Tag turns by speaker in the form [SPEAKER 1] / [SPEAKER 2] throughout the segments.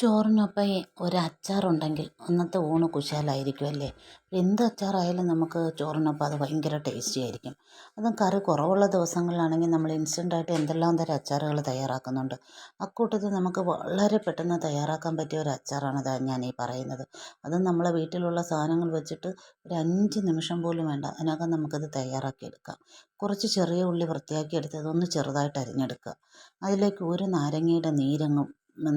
[SPEAKER 1] ചോറിനൊപ്പം ഒരു അന്നത്തെ ഊണ് കുശാലായിരിക്കും അല്ലേ? എന്ത് അച്ചാറായാലും നമുക്ക് ചോറിനൊപ്പം അത് ഭയങ്കര ടേസ്റ്റി ആയിരിക്കും. അതും കറി കുറവുള്ള ദിവസങ്ങളിലാണെങ്കിൽ നമ്മൾ ഇൻസ്റ്റന്റായിട്ട് എന്തെല്ലാം തരം അച്ചാറുകൾ തയ്യാറാക്കുന്നുണ്ട്. അക്കൂട്ടത്തിൽ നമുക്ക് വളരെ പെട്ടെന്ന് തയ്യാറാക്കാൻ പറ്റിയ ഒരു അച്ചാറാണ് ഞാൻ ഈ പറയുന്നത്. അതും നമ്മളെ വീട്ടിലുള്ള സാധനങ്ങൾ വെച്ചിട്ട് ഒരു അഞ്ച് നിമിഷം പോലും വേണ്ട. അതിനകം നമുക്കത് തയ്യാറാക്കി എടുക്കാം കുറച്ച് ചെറിയ ഉള്ളി വൃത്തിയാക്കി എടുത്ത് അതൊന്ന് ചെറുതായിട്ട് അരിഞ്ഞെടുക്കുക. അതിലേക്ക് ഒരു നാരങ്ങയുടെ നീരങ്ങും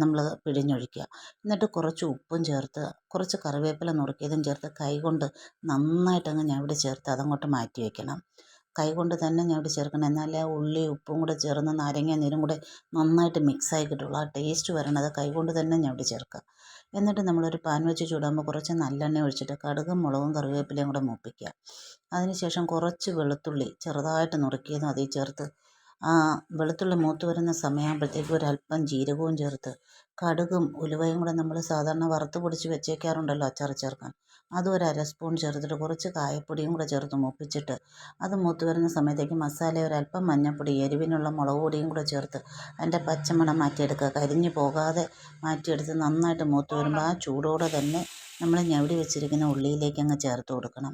[SPEAKER 1] നമ്മൾ പിഴിഞ്ഞൊഴിക്കുക. എന്നിട്ട് കുറച്ച് ഉപ്പും ചേർത്ത് കുറച്ച് കറിവേപ്പില നുറുക്കിയതും ചേർത്ത് കൈകൊണ്ട് നന്നായിട്ടങ്ങ് ഞവടി ചേർത്ത് അതങ്ങോട്ട് മാറ്റി വയ്ക്കണം കൈകൊണ്ട് തന്നെ ഞവടി ചേർക്കണം. എന്നാലേ ഉള്ളി ഉപ്പും കൂടെ ചേർന്ന് നാരങ്ങ നീരും കൂടെ നന്നായിട്ട് മിക്സായി കിട്ടുള്ളൂ. ആ ടേസ്റ്റ് വരണത് കൈകൊണ്ട് തന്നെ ഞവടി ചേർക്കുക. എന്നിട്ട് നമ്മളൊരു പാൻ വെച്ച് ചൂടാകുമ്പോൾ കുറച്ച് നല്ലെണ്ണ ഒഴിച്ചിട്ട് കടുകും മുളകും കറിവേപ്പിലയും കൂടെ മൂപ്പിക്കുക. അതിനുശേഷം കുറച്ച് വെളുത്തുള്ളി ചെറുതായിട്ട് നുറുക്കിയതും അതിൽ ചേർത്ത് ആ വെളുത്തുള്ളി മൂത്ത് വരുന്ന സമയമാകുമ്പോഴത്തേക്കും ഒരല്പം ജീരകവും ചേർത്ത് കടുകും ഉലുവയും കൂടെ നമ്മൾ സാധാരണ വറുത്ത് പൊടിച്ച് വെച്ചേക്കാറുണ്ടല്ലോ അച്ചാർ ചേർക്കാൻ. അതും ഒരു അര സ്പൂൺ ചേർത്തിട്ട് കുറച്ച് കായപ്പൊടിയും കൂടെ ചേർത്ത് മൂപ്പിച്ചിട്ട് അത് മൂത്ത് വരുന്ന സമയത്തേക്ക് മസാല ഒരല്പം മഞ്ഞൾപ്പൊടി എരിവിനുള്ള മുളക് പൊടിയും കൂടെ ചേർത്ത് അതിന്റെ പച്ചമണം മാറ്റിയെടുക്കുക. കരിഞ്ഞു പോകാതെ മാറ്റിയെടുത്ത് നന്നായിട്ട് മൂത്ത് വരുമ്പോൾ ആ ചൂടോടെ തന്നെ നമ്മൾ ഞവടി വെച്ചിരിക്കുന്ന ഉള്ളിയിലേക്ക് അങ്ങ് ചേർത്ത് കൊടുക്കണം.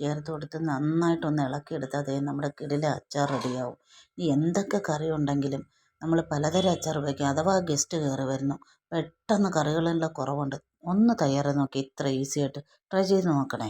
[SPEAKER 1] ചേർത്ത് കൊടുത്ത് നന്നായിട്ടൊന്ന് ഇളക്കിയെടുത്താൽ അതേ നമ്മുടെ കിടില അച്ചാർ റെഡിയാവും. ഇനി എന്തൊക്കെ കറി ഉണ്ടെങ്കിലും നമ്മൾ പലതരം അച്ചാർ ഉപയോഗിക്കും. അഥവാ ഗസ്റ്റ് കയറി വരുന്നു പെട്ടെന്ന് കറികളെല്ലാം കുറവുണ്ട്. ഒന്ന് തയ്യാറാക്കി നോക്കി ഇത്ര ഈസി ആയിട്ട് ട്രൈ ചെയ്ത് നോക്കണേ.